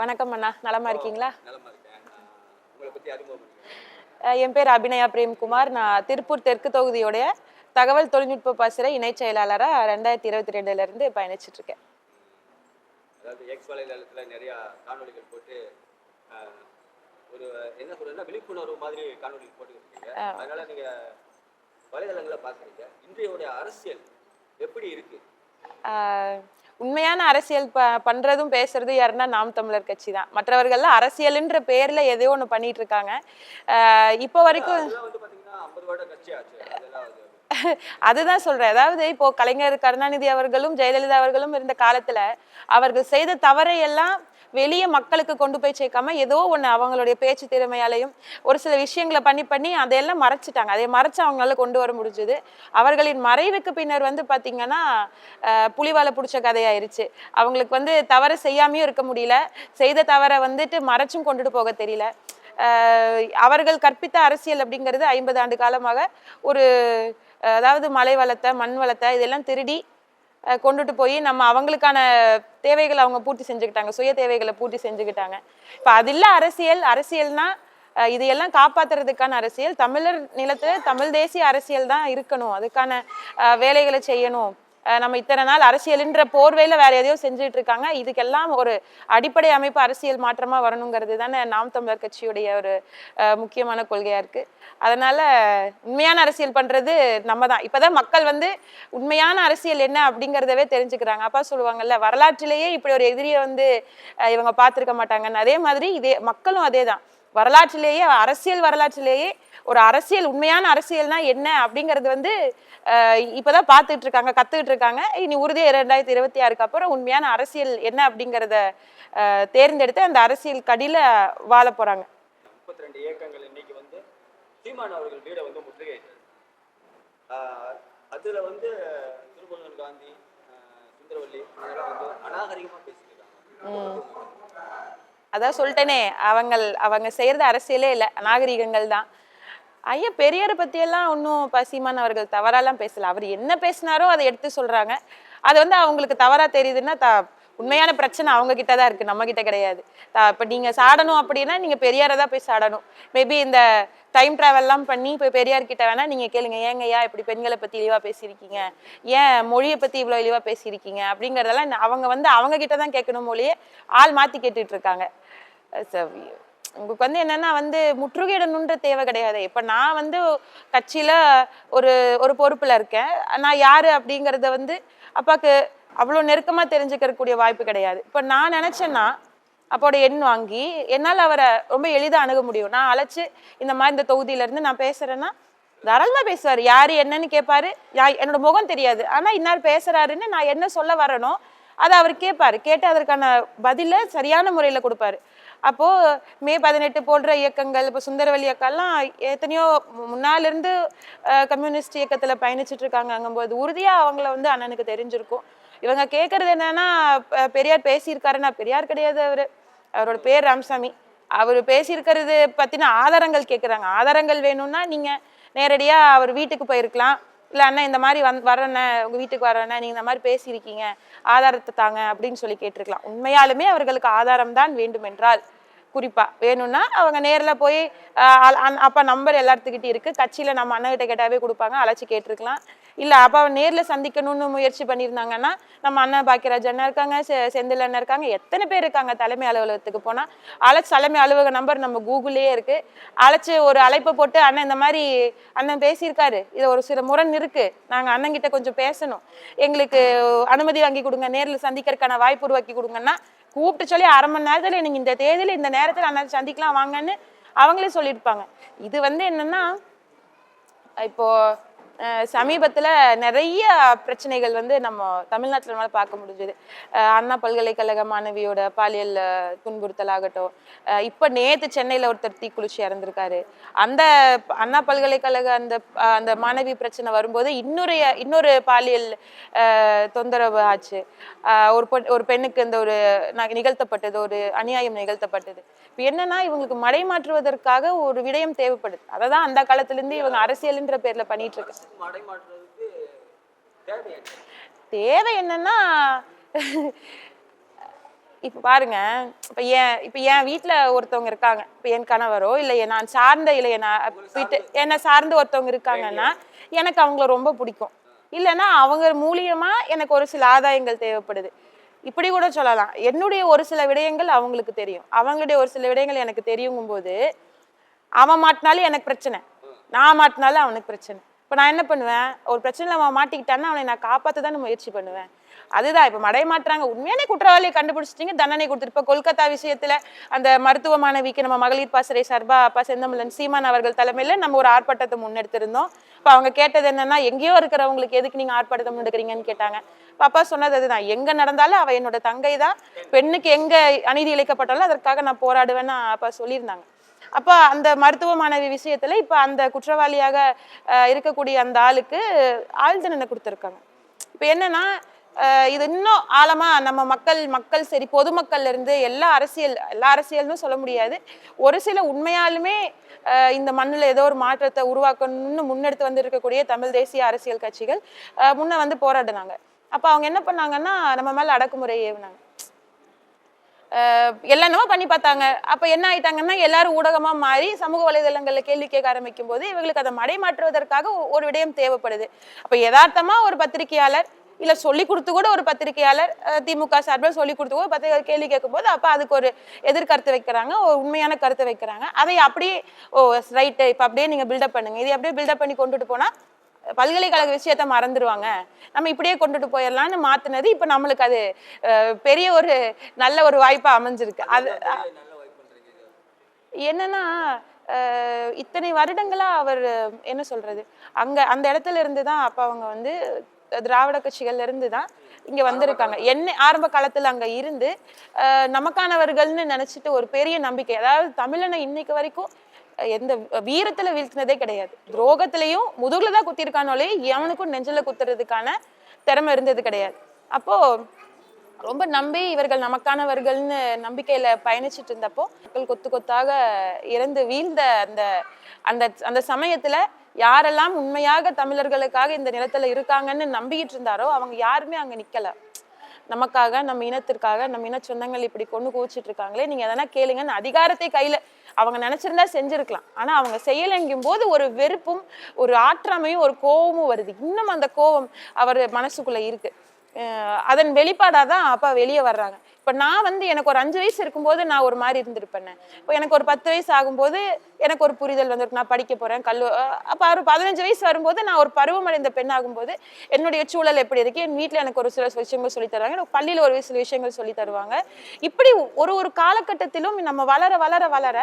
வணக்கம் அண்ணா. நலமா இருக்கீங்களா? என் பேர் அபிநயா பிரேம்குமார். நான் திருப்பூர் தெற்கு தொகுதியுடைய தகவல் தொழில்நுட்ப பாசுர இணை செயலாளராக ரெண்டாயிரத்தி இருபத்தி ரெண்டுல இருந்து பயணிச்சுட்டு இருக்கேன் அதாவது எக்ஸ் வலைதளத்துல நிறைய காணொளிகள் போட்டு ஒரு என்ன சொல்றதுன்னா விழிப்புணர்வு மாதிரி காணொளி போட்டுக்கிட்டு அதனால நீங்க வலைதளங்களை பார்க்குறீங்க. இன்றைய அரசியல் எப்படி இருக்கு? உண்மையான அரசியல் ப பண்றதும் பேசுறதும் யாருன்னா நாம் தமிழர் கட்சி தான் மற்றவர்கள்லாம் அரசியல்ன்ற பேர்ல எதையோ ஒன்று பண்ணிட்டு இருக்காங்க இப்போ வரைக்கும் அதுதான் சொல்றேன். அதாவது இப்போ கலைஞர் கருணாநிதி அவர்களும் ஜெயலலிதா அவர்களும் இருந்த காலத்துல அவர்கள் செய்த தவறை எல்லாம் வெளியே மக்களுக்கு கொண்டு போய் சேர்க்காம ஏதோ ஒன்று அவங்களுடைய பேச்சு திறமையாலையும் ஒரு சில விஷயங்களை பண்ணி பண்ணி அதையெல்லாம் மறைச்சிட்டாங்க. அதை மறைச்சு அவங்களால கொண்டு வர முடிஞ்சது. அவர்களின் மறைவுக்கு பின்னர் வந்து பார்த்தீங்கன்னா புலிவாலை பிடிச்ச கதையாயிருச்சு. அவங்களுக்கு வந்து தவறு செய்யாமையும் இருக்க முடியல. செய்த தவறை வந்துட்டு மறைச்சும் கொண்டுட்டு போக தெரியல. அவர்கள் கற்பித்த அரசியல் அப்படிங்கிறது ஐம்பது ஆண்டு காலமாக ஒரு அதாவது மலை வளத்தை மண் வளத்தை இதெல்லாம் திருடி கொண்டுட்டு போய் நம்ம அவங்களுக்கான தேவைகளை அவங்க பூர்த்தி செஞ்சுக்கிட்டாங்க சுய தேவைகளை பூர்த்தி செஞ்சுக்கிட்டாங்க. இப்போ அது இல்லை அரசியல் அரசியல்னா இதையெல்லாம் காப்பாத்துறதுக்கான அரசியல் தமிழர் நிலத்துல தமிழ் தேசிய அரசியல் தான் இருக்கணும். அதுக்கான வேலைகளை செய்யணும். நம்ம இத்தனை நாள் அரசியல்ன்ற போர்வையில வேற எதையோ செஞ்சுட்டு இருக்காங்க. இதுக்கெல்லாம் ஒரு அடிப்படை அமைப்பு அரசியல் மாற்றமா வரணுங்கிறது தானே நாம் தமிழர் கட்சியுடைய ஒரு முக்கியமான கொள்கையா இருக்கு. அதனால உண்மையான அரசியல் பண்றது நம்ம தான் இப்பதான் மக்கள் வந்து உண்மையான அரசியல் என்ன அப்படிங்கிறதவே தெரிஞ்சுக்கிறாங்க. அப்பா சொல்லுவாங்கல்ல வரலாற்றிலேயே இப்படி ஒரு எதிரியை வந்து இவங்க பார்த்துருக்க மாட்டாங்கன்னு. அதே மாதிரி இதே மக்களும் அதே தான் வரலாற்றிலேயே அரசியல் வரலாற்றிலேயே ஒரு அரசியல் உண்மையான அரசியல்னா என்ன அப்படிங்கிறது வந்து இப்பதான் பார்த்துட்டு இருக்காங்க கத்துக்கிட்டு இருக்காங்க. இனி உறுதியா இரண்டாயிரத்தி இருபத்தி ஆறுக்கு அப்புறம் உண்மையான அரசியல் என்ன அப்படிங்கிறத தேர்ந்தெடுத்து அந்த அரசியல் கடியில வாழ போறாங்க. முப்பத்தி ரெண்டு இயக்கங்கள் இன்னைக்கு வந்து சீமான் அவர்கள் வீடை வந்து முற்றுகையிட்டார் ஆஹ் அதுல வந்து திருமணன் காந்தி சுந்தரவல்லி அதெல்லாம் வந்து அநாகரிகமா பேசிக்கிறாங்க அதான் சொல்லிட்டேனே அவங்க அவங்க செய்யறது அரசியலே இல்லை நாகரிகங்கள் தான். ஐயா பெரியாரை பற்றியெல்லாம் ஒன்றும் பசிமான் அவர்கள் தவறாலாம் பேசல. அவர் என்ன பேசினாரோ அதை எடுத்து சொல்றாங்க. அது வந்து அவங்களுக்கு தவறா தெரியுதுன்னா த உண்மையான பிரச்சனை அவங்க கிட்ட தான் இருக்கு நம்ம கிட்ட கிடையாது. இப்போ நீங்க சாடணும் அப்படின்னா நீங்க பெரியாரை தான் போய் சாடணும். மேபி இந்த டைம் ட்ராவல்லாம் பண்ணி இப்போ பெரியார் கிட்ட வேணா நீங்க கேளுங்க ஏங்கய்யா இப்படி பெண்களை பத்தி இழிவா பேசியிருக்கீங்க? ஏன் மொழியை பத்தி இவ்வளோ இழிவா பேசியிருக்கீங்க? அப்படிங்கறதெல்லாம் அவங்க வந்து அவங்க கிட்ட தான் கேட்கணும் மொழியே ஆள் மாத்தி கேட்டுட்டு இருக்காங்க உங்களுக்கு வந்து என்னன்னா வந்து முற்றுகையிடணுன்ற தேவை கிடையாது. இப்போ நான் வந்து கட்சியில ஒரு ஒரு பொறுப்புல இருக்கேன். நான் யாரு அப்படிங்கறத வந்து அப்பாக்கு அவ்வளோ நெருக்கமாக தெரிஞ்சுக்கக்கூடிய வாய்ப்பு கிடையாது. இப்போ நான் நினச்சேன்னா அப்போட எண் வாங்கி என்னால் அவரை ரொம்ப எளிதாக அணுக முடியும். நான் அழைச்சி இந்த மாதிரி இந்த தொகுதியிலேருந்து நான் பேசுகிறேன்னா தாராளமாக பேசுவார். யார் என்னன்னு கேட்பாரு யா- என்னோட முகம் தெரியாது. ஆனால் இன்னார் பேசுகிறாருன்னு நான் என்ன சொல்ல வரணும் அதை அவர் கேட்பார் கேட்டு அதற்கான பதிலை சரியான முறையில் கொடுப்பாரு. அப்போது மே பதினெட்டு போன்ற இயக்கங்கள் இப்போ சுந்தரவல்லி அக்காலாம் எத்தனையோ மு- இருந்து கம்யூனிஸ்ட் இயக்கத்தில் பயணிச்சுட்டு இருக்காங்க உறுதியாக அவங்கள வந்து அண்ணனுக்கு தெரிஞ்சிருக்கும். இவங்க கேட்கறது என்னன்னா பெரியார் பேசியிருக்காருன்னா பெரியார் கிடையாது அவரு. அவரோட பேர் ராமசாமி. அவர் பேசியிருக்கிறது பத்தின ஆதாரங்கள் கேட்குறாங்க ஆதாரங்கள் வேணும்னா நீங்க நேரடியா அவர் வீட்டுக்கு போயிருக்கலாம். இல்லை அண்ணா இந்த மாதிரி வந் வரேண்ணே உங்கள் வீட்டுக்கு வரேண்ணே நீங்கள் இந்த மாதிரி பேசியிருக்கீங்க. ஆதாரத்தை தாங்க அப்படின்னு சொல்லி கேட்டிருக்கலாம். உண்மையாலுமே அவர்களுக்கு ஆதாரம் தான் வேண்டுமென்றால். குறிப்பாக வேணும்னா அவங்க நேரில் போய் அப்போ அ- அப்பா நம்பர் எல்லாத்துக்கிட்டையும் இருக்கு. கட்சியில் நம்ம அண்ணகிட்ட கேட்டாவே கொடுப்பாங்க. அழைச்சி கேட்டிருக்கலாம். இல்லை அப்பாவை நேரில் சந்திக்கணும்னு முயற்சி பண்ணியிருந்தாங்கன்னா நம்ம அண்ணன் பாக்கியராஜ் அண்ணா இருக்காங்க செ- செந்தில் அண்ணா இருக்காங்க எத்தனை பேர் இருக்காங்க தலைமை அலுவலகத்துக்கு போனால் அழைச்சி தலைமை அலுவலக நம்பர் நம்ம கூகுளே இருக்கு. அழைச்சி ஒரு அழைப்பை போட்டு அண்ணன் இந்த மாதிரி அண்ணன் பேசியிருக்காரு. இது ஒரு சில முரண் இருக்கு. நாங்கள் அண்ணங்கிட்ட கொஞ்சம் பேசணும். எங்களுக்கு அனுமதி வாங்கி கொடுங்க. நேரில் சந்திக்கிறதுக்கான வாய்ப்பு உருவாக்கி கொடுங்கன்னா கூப்பிட்டு சொல்லி அரை மணி நேரத்தில் நீங்கள் இந்த தேதியில் இந்த நேரத்தில் அண்ணன் சந்திக்கலாம் வாங்கன்னு அவங்களே சொல்லியிருப்பாங்க. இது வந்து என்னன்னா இப்போ சமீபத்தில் நிறைய பிரச்சனைகள் வந்து நம்ம தமிழ்நாட்டில் நம்மளால் பார்க்க முடிஞ்சது. அண்ணா பல்கலைக்கழக மாணவியோட பாலியல் துன்புறுத்தல் ஆகட்டும் இப்போ நேற்று சென்னையில் ஒருத்தர் தீக்குளிச்சு இறந்திருக்காரு. அந்த அண்ணா பல்கலைக்கழக அந்த அந்த மாணவி பிரச்சனை வரும்போது இன்னொரு இன்னொரு பாலியல் தொந்தரவு ஆச்சு. ஒரு பெண் ஒரு பெண்ணுக்கு இந்த ஒரு நிகழ்த்தப்பட்டது ஒரு அநியாயம் நிகழ்த்தப்பட்டது. இப்போ என்னன்னா இவங்களுக்கு மடை மாற்றுவதற்காக ஒரு விடயம் தேவைப்படுது. அதை தான் அந்த காலத்துலேருந்து இவங்க அரசியல்ன்ற பேரில் பண்ணிட்டு இருக்கு. மடை மாற்றுறதுக்கு தேவை என்ன? தேவை என்னன்னா இப்ப பாருங்க இப்ப என் இப்ப என் வீட்ல ஒருத்தவங்க இருக்காங்க. இப்ப என் கணவரோ இல்ல நான் சார்ந்த இல்ல என்ன வீட்டு என்னை சார்ந்து ஒருத்தவங்க இருக்காங்கன்னா எனக்கு அவங்கள ரொம்ப பிடிக்கும். இல்லைன்னா அவங்க மூலியமா எனக்கு ஒரு சில ஆதாயங்கள் தேவைப்படுது. இப்படி கூட சொல்லலாம். என்னுடைய ஒரு சில விடயங்கள் அவங்களுக்கு தெரியும். அவங்களுடைய ஒரு சில விடயங்கள் எனக்கு தெரியுங்கும் போது அவன் மாட்டினாலும் எனக்கு பிரச்சனை. நான் மாட்டினாலும் அவனுக்கு பிரச்சனை. இப்போ நான் என்ன பண்ணுவேன்? ஒரு பிரச்சனையில் அவன் மாட்டிக்கிட்டான்னா அவனை நான் காப்பாற்ற தான் முயற்சி பண்ணுவேன். அதுதான் இப்போ மடை மாற்றாங்க உண்மையானே குற்றவாளியை கண்டுபிடிச்சிட்டிங்க தண்டனை கொடுத்துட்டு. இப்போ கொல்கத்தா விஷயத்தில் அந்த மருத்துவ மாணவிக்கு நம்ம மகளிர் பாசறை சார்பா அப்பா செந்தமிழன் சீமான் அவர்கள் தலைமையில் நம்ம ஒரு ஆர்ப்பாட்டத்தை முன்னெடுத்திருந்தோம். இப்போ அவங்க கேட்டது என்னன்னா எங்கேயோ இருக்கிறவங்களுக்கு எதுக்கு நீங்கள் ஆர்ப்பாட்டத்தை முன்னெடுக்கிறீங்கன்னு கேட்டாங்க. பாப்பா அப்பா சொன்னது அதுதான். எங்கே நடந்தாலும் அவள் என்னோட தங்கை தான் பெண்ணுக்கு எங்கே அநீதி இழைக்கப்பட்டாலும் அதற்காக நான் போராடுவேன்னு அப்பா சொல்லியிருந்தாங்க. அப்போ அந்த மருத்துவ மாணவி விஷயத்துல இப்ப அந்த குற்றவாளியாக இருக்கக்கூடிய அந்த ஆளுக்கு ஆள் தண்டனை கொடுத்துருக்காங்க. இப்ப என்னன்னா இது இன்னும் ஆழமா நம்ம மக்கள் மக்கள் சரி பொதுமக்கள்ல இருந்து எல்லா அரசியல் எல்லா அரசியல்னு சொல்ல முடியாது. ஒரு சில உண்மையாலுமே இந்த மண்ணில் ஏதோ ஒரு மாற்றத்தை உருவாக்கணும்னு முன்னெடுத்து வந்து இருக்கக்கூடிய தமிழ் தேசிய அரசியல் கட்சிகள் முன்ன வந்து போராடினாங்க. அப்போ அவங்க என்ன பண்ணாங்கன்னா நம்ம மேலே அடக்குமுறை ஏவுனாங்க. என்னென்னமோ பண்ணி பார்த்தாங்க. அப்போ என்ன ஆயிட்டாங்கன்னா எல்லாரும் ஊடகமாக மாறி சமூக வலைதளங்களில் கேள்வி கேட்க ஆரம்பிக்கும் போது இவங்களுக்கு அதை மடைமாற்றுவதற்காக ஒரு விடயம் தேவைப்படுது. அப்போ யதார்த்தமாக ஒரு பத்திரிகையாளர் இல்ல சொல்லி கொடுத்து கூட ஒரு பத்திரிகையாளர் திமுக சார்பில் சொல்லி கொடுத்து கூட பத்திரிகை கேள்வி கேட்கும்போது அப்ப அதுக்கு ஒரு எதிர்கருத்து வைக்கிறாங்க ஒரு உண்மையான கருத்தை வைக்கிறாங்க. அதை அப்படியே ஓ ரைட்டு இப்ப அப்படியே நீங்க பில்டப் பண்ணுங்க. இதை அப்படியே பில்டப் பண்ணி கொண்டுட்டு போனா பல்கலைக்கழக விஷயத்த மறந்துடுவாங்க நம்ம இப்படியே கொண்டுட்டு போயிடலாம்னு மாத்துனது இப்ப நம்மளுக்கு அது பெரிய ஒரு நல்ல ஒரு வாய்ப்பா அமைஞ்சிருக்கு. அது என்னன்னா இத்தனை வருடங்களா அவர் என்ன சொல்றது அங்க அந்த இடத்துல இருந்து தான் அப்ப அவங்க வந்து திராவிட கட்சிகள்ல இருந்து தான் இங்க வந்திருக்காங்க. என்ன ஆரம்ப காலத்துல அங்க இருந்து நமக்கானவர்கள்னு நினைச்சிட்டு ஒரு பெரிய நம்பிக்கை அதாவது தமிழனை இன்னைக்கு வரைக்கும் எந்த வீரத்துல வீழ்த்தினதே கிடையாது. துரோகத்திலையும் முதுகுல தான் குத்திருக்கானோலே எவனுக்கும் நெஞ்சில குத்துறதுக்கான திறமை இருந்தது கிடையாது. அப்போ ரொம்ப நம்பி இவர்கள் நமக்கானவர்கள்னு நம்பிக்கையில பயணிச்சுட்டு இருந்தப்போ மக்கள் கொத்து கொத்தாக இறந்து வீழ்ந்த அந்த அந்த அந்த சமயத்துல யாரெல்லாம் உண்மையாக தமிழர்களுக்காக இந்த நிலத்துல இருக்காங்கன்னு நம்பிக்கிட்டு இருந்தாரோ அவங்க யாருமே அங்க நிக்கல. நமக்காக நம்ம இனத்திற்காக நம்ம இன சொந்தங்கள் இப்படி கொண்டு குவிச்சிட்டு இருக்காங்களே நீங்க எதனா கேளுங்கன்னு அதிகாரத்தை கையில அவங்க நினைச்சிருந்தா செஞ்சிருக்கலாம். ஆனா அவங்க செய்யலைங்கும் போது ஒரு வெறுப்பும் ஒரு ஆற்றாமையும் ஒரு கோபமும் வருது. இன்னும் அந்த கோபம் அவர் மனசுக்குள்ள இருக்கு. அதன் வெளிப்பாடாக தான் அப்பா வெளியே வர்றாங்க. இப்போ நான் வந்து எனக்கு ஒரு அஞ்சு வயசு இருக்கும்போது நான் ஒரு மாதிரி இருந்திருப்பேன் இப்போ எனக்கு ஒரு பத்து வயசு ஆகும்போது எனக்கு ஒரு புரிதல் வந்திருக்கு. நான் படிக்க போகிறேன் கல்லு அப்போ ஒரு பதினஞ்சு வயசு வரும்போது நான் ஒரு பருவமடைந்த பெண் ஆகும்போது என்னுடைய சூழல் எப்படி இருக்கு? என் வீட்டில் எனக்கு ஒரு சில விஷயங்கள் சொல்லி தருவாங்க. எனக்கு பள்ளியில் ஒரு சில விஷயங்கள் சொல்லி தருவாங்க. இப்படி ஒரு ஒரு காலகட்டத்திலும் நம்ம வளர வளர வளர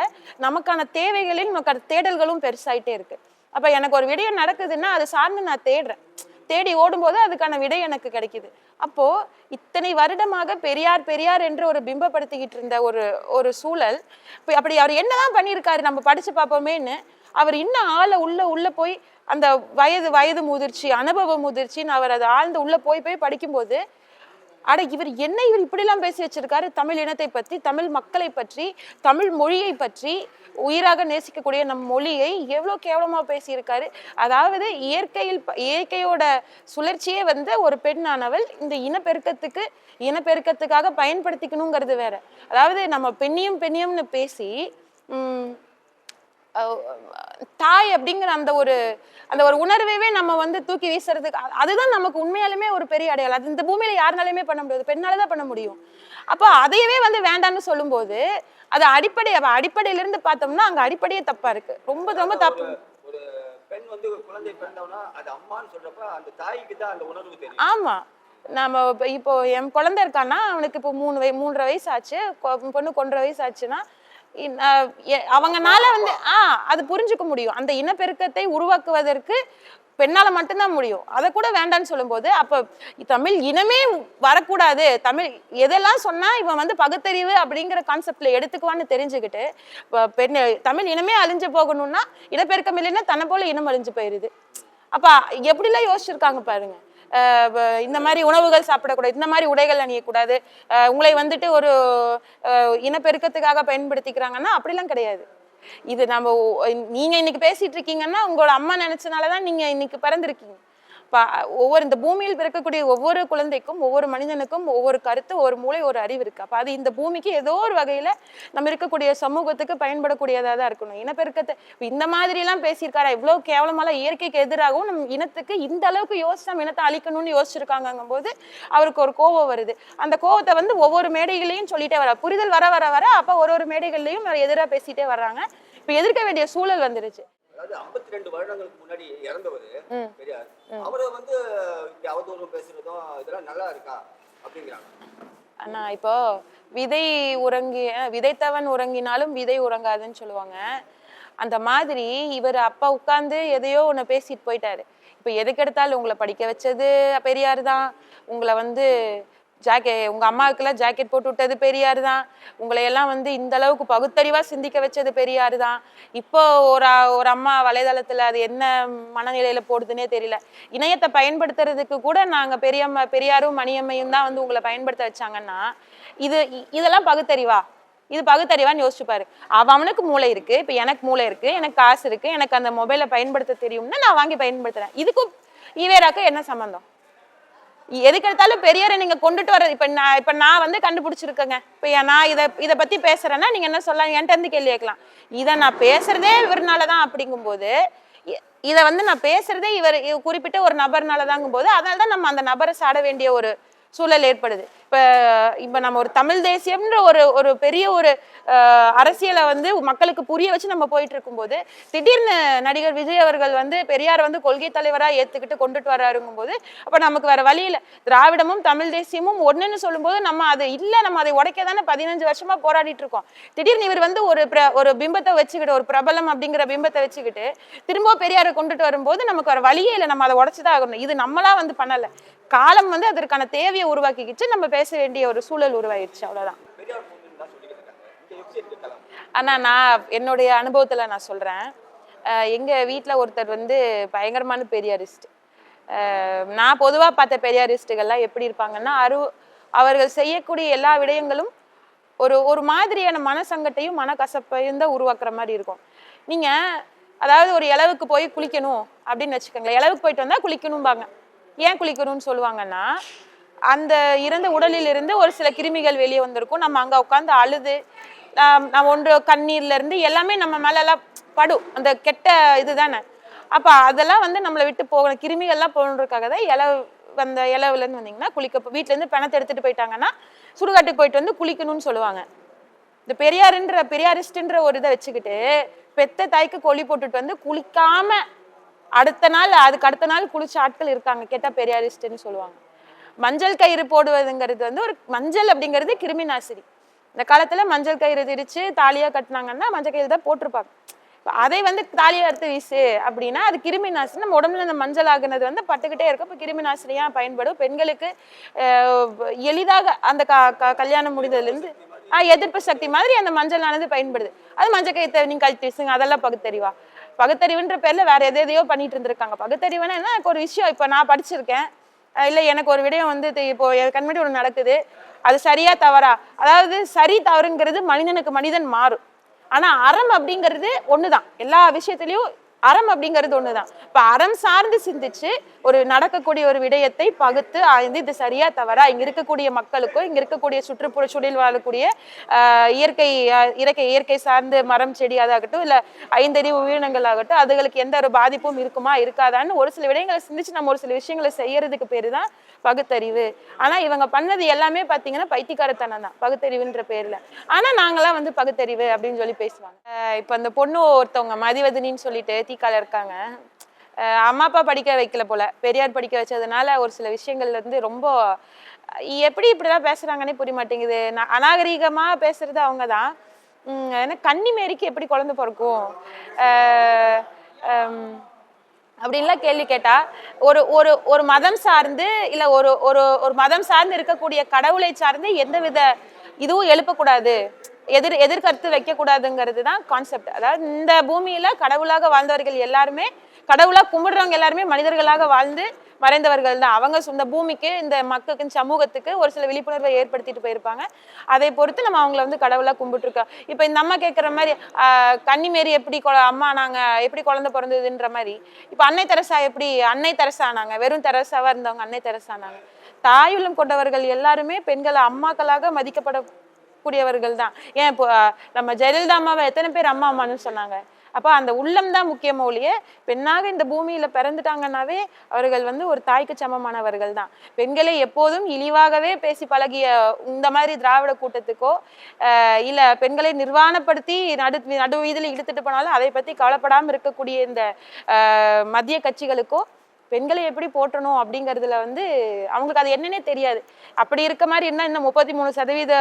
நமக்கான தேவைகளில் நமக்கான தேடல்களும் பெருசாயிட்டே இருக்கு. அப்போ எனக்கு ஒரு விடயம் நடக்குதுன்னா அது சார்ந்து நான் தேடுறேன். தேடி ஓடும்போது அதுக்கான விடை எனக்கு கிடைக்குது. அப்போ இத்தனை வருடமாக பெரியார் பெரியார் என்று ஒரு பிம்பப்படுத்திக்கிட்டு இருந்த ஒரு ஒரு சூழல் இப்போ அப்படி அவர் என்னதான் பண்ணியிருக்காரு நம்ம படிச்சு பார்ப்போமேன்னு அவர் இன்னும் ஆளை உள்ள உள்ள போய் அந்த வயது வயது முதிர்ச்சி அனுபவ முதிர்ச்சின்னு அவர் அதை ஆழ்ந்து உள்ள போய் போய் படிக்கும்போது அட இவர் என்ன இவர் இப்படிலாம் பேசி வச்சிருக்காரு? தமிழ் இனத்தை பற்றி தமிழ் மக்களை பற்றி தமிழ் மொழியை பற்றி உயிராக நேசிக்கக்கூடிய நம் மொழியை எவ்வளோ கேவலமாக பேசியிருக்காரு. அதாவது இயற்கையில் இயற்கையோட சுழற்சியே வந்து ஒரு பெண்ணானவள் இந்த இனப்பெருக்கத்துக்கு இனப்பெருக்கத்துக்காக பயன்படுத்திக்கணுங்கிறது வேற. அதாவது நம்ம பெண்ணியம் பெண்ணியம்னு பேசி தாய் அப்படிங்கிற அந்த ஒரு அந்த ஒரு உணர்வையே நம்ம வந்து தூக்கி வீசுறதுக்கு அதுதான் நமக்கு உண்மையாலுமே ஒரு பெரிய அடையாளம். அது இந்த பூமியில யாருனாலுமே பண்ண முடியாது. பெண்ணால தான் பண்ண முடியும். அப்போ அதையவே வந்து வேண்டாம்னு சொல்லும்போது அது அடிப்படை அடிப்படையில இருந்து பார்த்தோம்னா அங்க அடிப்படையே தப்பா இருக்கு. ரொம்ப ரொம்ப தப்பு. ஒரு பெண் வந்து குழந்தை பிறந்தவனா அது அம்மான்னு சொல்றப்ப அந்த தாய்க்கு தான் அந்த உணர்வு தெரியும். ஆமா. நாம இப்ப- என் குழந்தை இருக்கான்னா அவனுக்கு இப்போ மூணு வய மூன்றரை வயசு ஆச்சு பொண்ணு ஒன்றரை வயசு ஆச்சுன்னா அவங்கனால வந்து ஆ அது புரிஞ்சுக்க முடியும். அந்த இனப்பெருக்கத்தை உருவாக்குவதற்கு பெண்ணால் மட்டும்தான் முடியும். அதை கூட வேண்டாம்னு சொல்லும்போது அப்போ தமிழ் இனமே வரக்கூடாது. தமிழ் எதெல்லாம் சொன்னால் இவன் வந்து பகுத்தறிவு அப்படிங்கிற கான்செப்டில் எடுத்துக்குவான்னு தெரிஞ்சுக்கிட்டு இப்போ பெண் தமிழ் இனமே அழிஞ்சு போகணும்னா இனப்பெருக்கம் இல்லைன்னா தன்னை போல இனம் அழிஞ்சு போயிடுது அப்போ எப்படிலாம் யோசிச்சிருக்காங்க பாருங்க. இந்த மாதிரி உணவுகள் சாப்பிடக்கூடாது இந்த மாதிரி உடைகள் அணியக்கூடாது. உங்களை வந்துட்டு ஒரு இனப்பெருக்கத்துக்காக பயன்படுத்திக்கிறாங்கன்னா அப்படிலாம் கிடையாது. இது நம்ம நீங்க இன்னைக்கு பேசிட்டு இருக்கீங்கன்னா உங்களோட அம்மா நினைச்சனாலதான் நீங்க இன்னைக்கு பிறந்திருக்கீங்க. ஒவ்வொரு இந்த பூமியில் பிறக்கக்கூடிய ஒவ்வொரு குழந்தைக்கும் ஒவ்வொரு மனிதனுக்கும் ஒவ்வொரு கருத்து ஒரு மூளை ஒரு அறிவு இருக்கு. அப்ப அது இந்த பூமிக்கு ஏதோ ஒரு வகையில நம்ம இருக்கக்கூடிய சமூகத்துக்கு பயன்படக்கூடியதா தான் இருக்கணும். இனப்பெருக்கத்தை இந்த மாதிரி எல்லாம் பேசியிருக்காரா? இவ்வளவு கேவலமாலாம் இயற்கைக்கு எதிராகவும் நம்ம இனத்துக்கு இந்த அளவுக்கு யோசிச்சு நம்ம இனத்தை அழிக்கணும்னு யோசிச்சிருக்காங்கும் போது அவருக்கு ஒரு கோபம் வருது. அந்த கோவத்தை வந்து ஒவ்வொரு மேடைகளையும் சொல்லிட்டே வர புரிதல் வர வர வர அப்ப ஒரு ஒரு மேடைகள்லயும் எதிராக பேசிட்டே வர்றாங்க. இப்ப எதிர்க்க வேண்டிய சூழல் வந்துருச்சு. அதாவது 52 ரெண்டு வருடங்களுக்கு முன்னாடி இறந்தவர். பெரியார். அவரை வந்து இப்படி அவதூறு பேசுறதும் இதெல்லாம் நல்லா இருக்கா அப்படிங்கிறாங்க. ஆனா இப்போ விதை உறங்கி விதைத்தவன் உறங்கினாலும் விதை உறங்காதுன்னு சொல்லுவாங்க. அந்த மாதிரி இவர் அப்பா உட்கார்ந்து எதையோ ஒண்ணு பேசிட்டு போயிட்டாரு. இப்போ எதுக்கு எடுத்தாலும் உங்களை படிக்க வச்சது பெரியார் தான். உங்களை வந்து ஜாக்கெ உங்க அம்மாவுக்கெல்லாம் ஜாக்கெட் போட்டு விட்டது பெரியார் தான். உங்களை எல்லாம் வந்து இந்த அளவுக்கு பகுத்தறிவா சிந்திக்க வச்சது பெரியார் தான். இப்போ ஒரு ஒரு அம்மா வலைதளத்துல அது என்ன மனநிலையில போடுதுன்னே தெரியல. இணையத்தை பயன்படுத்துறதுக்கு கூட நாங்க பெரியம்மா பெரியாரும் மணியம்மையும் தான் வந்து உங்களை பயன்படுத்த வச்சாங்கன்னா இது இதெல்லாம் பகுத்தறிவா? இது பகுத்தறிவான்னு யோசிச்சுப்பாரு. அவன் அவனுக்கு மூளை இருக்கு இப்ப எனக்கு மூளை இருக்கு எனக்கு காசு இருக்கு எனக்கு அந்த மொபைலை பயன்படுத்த தெரியும்னா நான் வாங்கி பயன்படுத்துறேன். இதுக்கும் ஈவேராக்கு என்ன சம்பந்தம்? எதுக்கு எடுத்தாலும் பெரியாரை நீங்க கொண்டுட்டு வர்றது இப்ப நான் இப்ப நான் வந்து கண்டுபிடிச்சிருக்கேங்க. இப்ப நான் இதை இதை பத்தி பேசுறேன்னா நீங்க என்ன சொல்லலாம்? என்கிட்ட இருந்து கேள்வி கேட்கலாம். இதை நான் பேசுறதே இவர்னாலதான் அப்படிங்கும்போது இதை வந்து நான் பேசுறதே இவர் இவ- குறிப்பிட்ட ஒரு நபர்னாலதாங்கும் போது அதனால தான் நம்ம அந்த நபரை சாட வேண்டிய ஒரு சூழல் ஏற்படுது. இப்போ இப்போ நம்ம ஒரு தமிழ் தேசியம்ன்ற ஒரு ஒரு பெரிய ஒரு அரசியலை வந்து மக்களுக்கு புரிய வச்சு நம்ம போயிட்டு இருக்கும்போது திடீர்னு நடிகர் விஜய் அவர்கள் வந்து பெரியார் வந்து கொள்கை தலைவராக ஏற்றுக்கிட்டு கொண்டுட்டு வராருங்கும் போது அப்போ நமக்கு வேற வழியில் திராவிடமும் தமிழ் தேசியமும் ஒன்றுன்னு சொல்லும்போது நம்ம அது இல்லை நம்ம அதை உடைக்க தானே பதினஞ்சு வருஷமாக போராடிட்டு இருக்கோம் திடீர்னு இவர் வந்து ஒரு பிர- ஒரு பிம்பத்தை வச்சுக்கிட்டு ஒரு பிரபலம் அப்படிங்கிற பிம்பத்தை வச்சுக்கிட்டு திரும்ப பெரியாரை கொண்டுட்டு வரும்போது நமக்கு வேற வழியே இல்லை. நம்ம அதை உடைச்சுதான் ஆகணும். இது நம்மளா வந்து பண்ணலை. காலம் வந்து அதற்கான தேவையை உருவாக்கிக்கிச்சு. நம்ம பேச வேண்டிய ஒரு சூழல் உருவாயிடுச்சு அவ்வளவுதான். பெரியார் மூவின்னு தான் சொல்லிக்கிட்டு இருக்காங்க இந்த வெப்சைட் இருக்கலாம் ஆனா நான் என்னுடைய அனுபவத்துல நான் சொல்றேன். அஹ் எங்க வீட்ல ஒருத்தர் வந்து பயங்கரமான பெரியாரிஸ்ட். நான் பொதுவா பார்த்த பெரியாரிஸ்டுகள்லாம் எப்படி இருப்பாங்கன்னா அரு அவர்கள் செய்யக்கூடிய எல்லா விடயங்களும் ஒரு ஒரு மாதிரியான மனசங்கட்டையும் மனக்கசப்பையும் தான் உருவாக்குற மாதிரி இருக்கும். நீங்க அதாவது ஒரு இளவுக்கு போய் குளிக்கணும் அப்படின்னு வச்சுக்கோங்களேன். இளவுக்கு போயிட்டு வந்தா குளிக்கணும்பாங்க. ஏன் குளிக்கணும்னு சொல்லுவாங்கன்னா அந்த இறந்த உடலில் இருந்து ஒரு சில கிருமிகள் வெளியே வந்திருக்கும். நம்ம அங்கே உட்காந்து அழுது நம்ம ஒன்று கண்ணீர்ல இருந்து எல்லாமே நம்ம மேலெல்லாம் படும் அந்த கெட்ட இதுதானே. அப்போ அதெல்லாம் வந்து நம்மளை விட்டு போகணும். கிருமிகள்லாம் போகணுன்றதுக்காக தான் இலவு அந்த இலவுலேருந்து வந்தீங்கன்னா குளிக்க வீட்டிலேருந்து பணத்தை எடுத்துட்டு போயிட்டாங்கன்னா சுடுகாட்டுக்கு போயிட்டு வந்து குளிக்கணும்னு சொல்லுவாங்க. இந்த பெரியாருன்ற பெரியாரிஸ்ட்ன்ற ஒரு இதை வச்சுக்கிட்டு பெத்த தாய்க்கு கொல்லி போட்டுட்டு வந்து குளிக்காம அடுத்த நாள் அதுக்கு அடுத்த நாள் குளிச்ச ஆட்கள் இருக்காங்க. கேட்டால் பெரியாரிஸ்ட்னு சொல்லுவாங்க. மஞ்சள் கயிறு போடுவதுங்கிறது வந்து ஒரு மஞ்சள் அப்படிங்கிறது கிருமி நாசினி. இந்த காலத்துல மஞ்சள் கயிறு திரிச்சு தாலியா கட்டினாங்கன்னா மஞ்சள் கயிறு தான் போட்டிருப்பாங்க. அதை வந்து தாலியை எடுத்து வீசு அப்படின்னா அது கிருமி நாசினி. நம்ம உடம்புல அந்த மஞ்சள் ஆகுனது வந்து பட்டுக்கிட்டே இருக்கும். இப்போ கிருமி நாசினியா பயன்படும். பெண்களுக்கு எளிதாக அந்த க க- கல்யாணம் முடிந்ததுலேருந்து எதிர்ப்பு சக்தி மாதிரி அந்த மஞ்சளானது பயன்படுது. அது மஞ்சள் கயிறு நீங்க கழித்து வீசுங்க அதெல்லாம் பகுத்தறிவா. பகுத்தறிவுன்ற பேர்ல வேற எதையோ பண்ணிட்டு இருந்திருக்காங்க. பகுத்தறிவுன்னா என்ன எனக்கு ஒரு விஷயம் இப்போ நான் படிச்சிருக்கேன். இல்லை எனக்கு ஒரு விடயம் வந்து இப்போ என் கண்மணி ஒன்று நடக்குது. அது சரியா தவறா? அதாவது சரி தவறுங்கிறது மனிதனுக்கு மனிதன் மாறும் ஆனால் அறம் அப்படிங்கிறது ஒன்று தான் எல்லா விஷயத்துலையும் அறம் அப்படிங்கிறது ஒண்ணுதான். இப்ப அறம் சார்ந்து சிந்திச்சு ஒரு நடக்கக்கூடிய ஒரு விடயத்தை பகுத்து ஆய்ந்து இது சரியா தவறா இங்க இருக்கக்கூடிய மக்களுக்கோ இங்க இருக்கக்கூடிய சுற்றுப்புற சூழல் வாழக்கூடிய இயற்கை இயற்கை இயற்கை சார்ந்து மரம் செடி அதாகட்டும் இல்ல ஐந்தறிவு உயிரினங்கள் ஆகட்டும் அதுகளுக்கு எந்த ஒரு பாதிப்பும் இருக்குமா இருக்காதான்னு ஒரு சில விடயங்களை சிந்திச்சு நம்ம ஒரு சில விஷயங்களை செய்யறதுக்கு பேரு தான் பகுத்தறிவு. ஆனா இவங்க பண்ணது எல்லாமே பாத்தீங்கன்னா பைத்தியக்காரத்தனம் தான் பகுத்தறிவுன்ற பேர்ல. ஆனா நாங்களாம் வந்து பகுத்தறிவு அப்படின்னு சொல்லி பேசுவாங்க. இப்ப அந்த பொண்ணு ஒருத்தவங்க மதிவதனின்னு சொல்லிட்டு தீக்கால இருக்காங்க அம்மா அப்பா படிக்க வைக்கல போல. பெரியார் படிக்க வச்சதுனால ஒரு சில விஷயங்கள்ல இருந்து ரொம்ப எப்படி இப்படிலாம் பேசுறாங்கன்னே புரிய மாட்டேங்குது. நான் அநாகரீகமா பேசுறது அவங்க தான் ஏன்னா கன்னி மேரிக்கு எப்படி குழந்தை பிறக்கும்? அப்படின்லாம் கேள்வி கேட்டா ஒரு ஒரு ஒரு மதம் சார்ந்து இல்ல ஒரு ஒரு ஒரு மதம் சார்ந்து இருக்கக்கூடிய கடவுளை சார்ந்து எந்தவித இதுவும் எழுப்பக்கூடாது. எதிர் எதிர்கருத்து வைக்கக்கூடாதுங்கிறது தான் கான்செப்ட் அதாவது இந்த பூமியில கடவுளாக வாழ்ந்தவர்கள் எல்லாருமே கடவுளாக கும்பிடுறவங்க எல்லாருமே மனிதர்களாக வாழ்ந்து மறைந்தவர்கள் தான். அவங்க இந்த பூமிக்கு இந்த மக்களுக்கு சமூகத்துக்கு ஒரு சில விழிப்புணர்வை ஏற்படுத்திட்டு போயிருப்பாங்க. அதை பொறுத்து நம்ம அவங்கள வந்து கடவுளாக கும்பிட்டுருக்கோம் இப்போ இந்த அம்மா கேட்குற மாதிரி கன்னிமேரி எப்படி கொ- அம்மா நாங்கள் எப்படி குழந்தை பிறந்ததுன்ற மாதிரி. இப்போ அன்னை தெரசா எப்படி அன்னை தெரசா ஆனாங்க வெறும் தெரசாவாக இருந்தவங்க அன்னை தெரசா ஆனாங்க தாயுள்ளம் கொண்டவர்கள் எல்லாருமே பெண்களை அம்மாக்களாக மதிக்கப்பட கூடியவர்கள் தான் ஏன் இப்போ நம்ம ஜெயலலிதா அம்மாவை எத்தனை பேர் அம்மா அம்மான்னு சொன்னாங்க? அப்போ அந்த உள்ளம் தான் முக்கியமோ ஒழிய பெண்ணாக இந்த பூமியில பிறந்துட்டாங்கன்னாவே அவர்கள் வந்து ஒரு தாய்க்கு சமமானவர்கள் தான் பெண்களை எப்போதும் இழிவாகவே பேசி பழகிய இந்த மாதிரி திராவிட கூட்டத்துக்கோ இல்லை இல்ல பெண்களை நிர்வாணப்படுத்தி நடு நடு வீதியில் இழுத்துட்டு போனாலும் அதை பத்தி கவலைப்படாமல் இருக்கக்கூடிய இந்த மத்திய கட்சிகளுக்கோ பெண்களை எப்படி போற்றணும் அப்படிங்கிறதுல வந்து அவங்களுக்கு அது என்னன்னே தெரியாது. அப்படி இருக்க மாதிரி என்ன இன்னும் முப்பத்தி மூணு சதவீத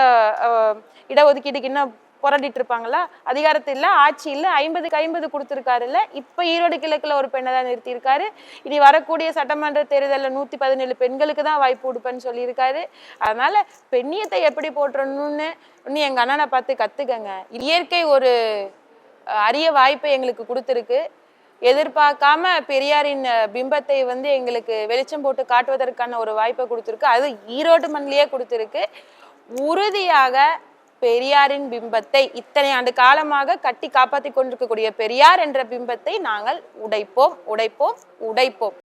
அஹ், இடஒதுக்கீடுக்கு இன்னும் போராடிட்டு இருப்பாங்களா? அதிகாரத்து இல்ல ஆட்சி இல்ல ஐம்பதுக்கு ஐம்பது கொடுத்துருக்காருல்ல இப்ப ஈரோடு கிழக்குல ஒரு பெண்ணை தான் நிறுத்தியிருக்காரு. இனி வரக்கூடிய சட்டமன்ற தேர்தலில் நூத்தி பதினேழு பெண்களுக்கு தான் வாய்ப்பு கொடுப்பேன்னு சொல்லியிருக்காரு. அதனால பெண்ணியத்தை எப்படி போற்றணும்னு இன்னும் எங்க அண்ணனை பார்த்து கத்துக்கங்க. இயற்கை ஒரு அரிய வாய்ப்பை எங்களுக்கு கொடுத்துருக்கு. எதிர்பார்க்காம பெரியாரின் பிம்பத்தை வந்து எங்களுக்கு வெளிச்சம் போட்டு காட்டுவதற்கான ஒரு வாய்ப்பை கொடுத்துருக்கு. அது ஈரோடு மண்ணிலேயே கொடுத்துருக்கு. உறுதியாக பெரியாரின் பிம்பத்தை இத்தனை ஆண்டு காலமாக கட்டி காப்பாற்றி கொண்டிருக்கக்கூடிய பெரியார் என்ற பிம்பத்தை நாங்கள் உடைப்போம் உடைப்போம் உடைப்போம்.